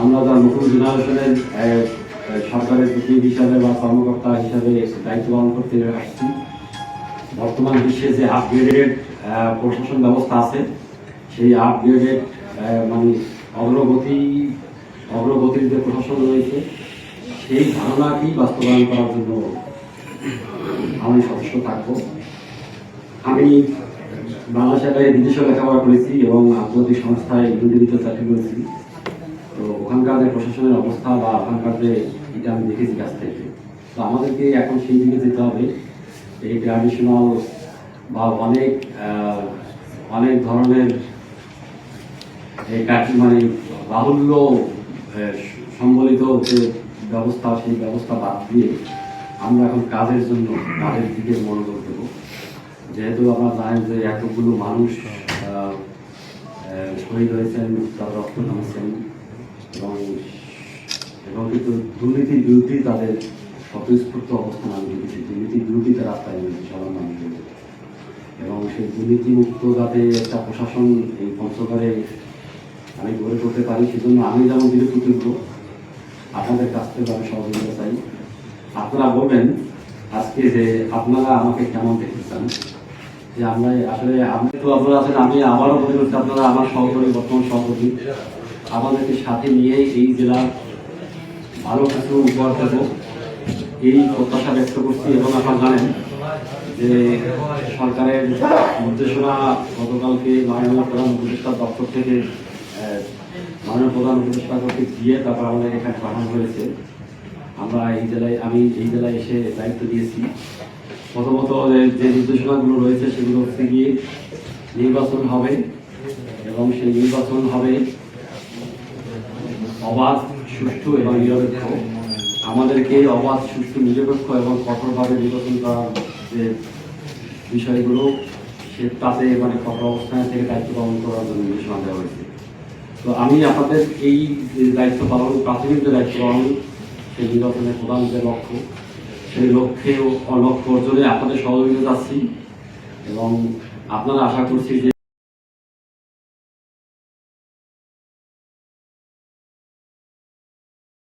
আমরা যারা নতুন জেনারেশনের সরকারের প্রতিনিধি হিসাবে বা কর্মকর্তা হিসাবে দায়িত্ব পালন করতে আসছি। বর্তমান বিশ্বে যে আপগ্রেডেড প্রশাসন ব্যবস্থা আছে, সেই আপগ্রেডেড মানে অগ্রগতি, অগ্রগতির যে প্রশাসন রয়েছে, সেই ধারণাকেই বাস্তবায়ন করার জন্য আমি সদস্য থাকব। আমি বাংলাদেশের বাইরে বিদেশে লেখাপড়া করেছি এবং আন্তর্জাতিক সংস্থায় ইংরেজিতে চাকরি করেছি। তো ওখানকার যে প্রশাসনের অবস্থা বা ওখানকার যে এটা আমি দেখেছি কাছ থেকে। তো আমাদেরকে এখন সেই দিকে যেতে হবে। এই ট্র্যাডিশনাল বা অনেক অনেক ধরনের মানে বাহুল্য সম্বলিত যে ব্যবস্থা, সেই ব্যবস্থা বাদ দিয়ে আমরা এখন কাজের জন্য কাজের দিকে মনোযোগ দেবো। যেহেতু আমরা জানেন যে এতগুলো মানুষ শহীদ হয়েছেন তার রক্ত নামছেন এবং এবং কিন্তু দুর্নীতির বিরুদ্ধেই তাদের স্বতঃস্ফূর্ত অবস্থান আমি দেখেছি। দুর্নীতির বিরুদ্ধেই তারা রাস্তায় নেমেছে সাধারণ মানুষের এবং সেই দুর্নীতিমুক্ত যাতে একটা প্রশাসন এই পঞ্চগড়ে আমি গড়ে তুলতে পারি, সেজন্য আমি যেমন দিলে কৃতজ্ঞ আপনাদের কাছ থেকে আমি সহযোগিতা চাই। আপনারা বলবেন আজকে যে আপনারা আমাকে কেমন দেখতে চান যে আমরা আসলে আমি তো আপনারা আছেন আমি আবারও বলে করছি আপনারা আমার সহকর্মী, বর্তমান সহকর্মী। আমাদেরকে সাথে নিয়ে এই জেলার ভালো কিছু উপহার দেবো। এই প্রত্যাশা ব্যক্ত করছি এবং আপনারা জানেন যে সরকারের নির্দেশনা গতকালকে মাননীয় প্রধান উপদেষ্টা দপ্তর থেকে মাননীয় প্রধান উপদেষ্টা কর্তৃক দিয়ে তারপর আমাদের এখানে পাঠানো হয়েছে। আমরা এই জেলায়, আমি এই জেলায় এসে দায়িত্ব দিয়েছি। প্রথমত যে নির্দেশনাগুলো রয়েছে সেগুলো হচ্ছে গিয়ে নির্বাচন হবে এবং সেই নির্বাচন হবে অবাধ, সুষ্ঠু এবং নিরপেক্ষ। আমাদেরকে অবাধ, সুষ্ঠু, নিরপেক্ষ এবং কঠোরভাবে নির্বাচন করার যে বিষয়গুলো, সে তাতে মানে কঠোর অবস্থানে থেকে দায়িত্ব পালন করার জন্য নির্দেশনা দেওয়া হয়েছে তো আমি আপনাদের এই দায়িত্ব পালন, প্রাথমিক যে দায়িত্ব পালন, সেই নির্বাচনের প্রধান যে লক্ষ্য, সেই লক্ষ্যে লক্ষ্য অর্জনে আপনাদের সহযোগিতা চাচ্ছি এবং আপনারা আশা করছি যে